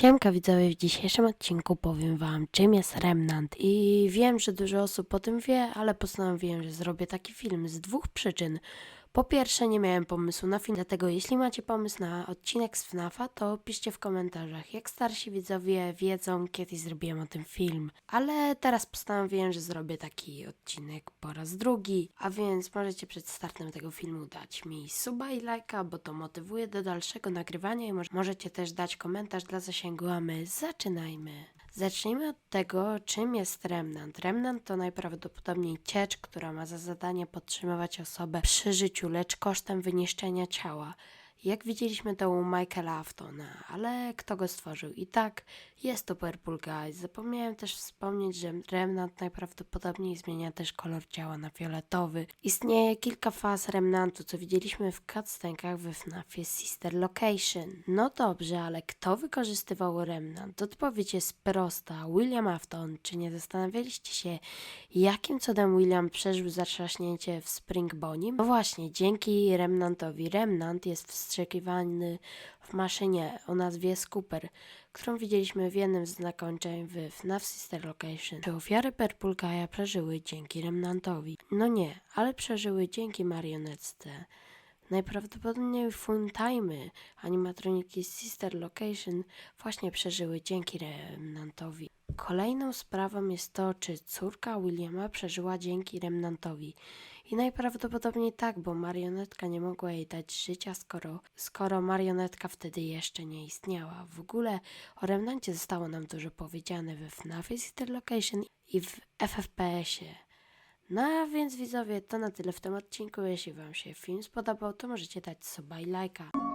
Siemka widzowie, w dzisiejszym odcinku powiem wam czym jest Remnant i wiem, że dużo osób o tym wie, ale postanowiłem, że zrobię taki film z dwóch przyczyn. Po pierwsze nie miałem pomysłu na film, dlatego jeśli macie pomysł na odcinek z FNAFa, to piszcie w komentarzach. Jak starsi widzowie wiedzą, kiedyś zrobiłem o tym film. Ale teraz postanowiłem, że zrobię taki odcinek po raz drugi, a więc możecie przed startem tego filmu dać mi suba i lajka, bo to motywuje do dalszego nagrywania i moż- możecie też dać komentarz dla zasięgu, a my zaczynajmy. Zacznijmy od tego, czym jest Remnant. Remnant to najprawdopodobniej ciecz, która ma za zadanie podtrzymywać osobę przy życiu, lecz kosztem wyniszczenia ciała. Jak widzieliśmy to u Michaela Aftona, ale kto go stworzył? I tak, jest to Purple Guys. Zapomniałem też wspomnieć, że Remnant najprawdopodobniej zmienia też kolor ciała na fioletowy. Istnieje kilka faz Remnantu, co widzieliśmy w cutscenkach we FNAFie Sister Location. No dobrze, ale kto wykorzystywał Remnant? Odpowiedź jest prosta. William Afton. Czy nie zastanawialiście się, jakim cudem William przeżył zatrzaśnięcie w Spring Bonnie? No właśnie, dzięki Remnantowi. Remnant jest wstrzykiwany w maszynie o nazwie Scooper, którą widzieliśmy w jednym z zakończeń w FNAF Sister Location. Czy ofiary Purple Guy'a przeżyły dzięki Remnantowi? No nie, ale przeżyły dzięki marionetce. Najprawdopodobniej Funtime, animatroniki Sister Location właśnie przeżyły dzięki Remnantowi. Kolejną sprawą jest to, czy córka Williama przeżyła dzięki Remnantowi. I najprawdopodobniej tak, bo marionetka nie mogła jej dać życia, skoro, skoro marionetka wtedy jeszcze nie istniała. W ogóle o Remnancie zostało nam dużo powiedziane we Sister Location i w FFPS-ie. No a więc widzowie, to na tyle w tym odcinku. Jeśli Wam się film spodobał, to możecie dać suba i lajka.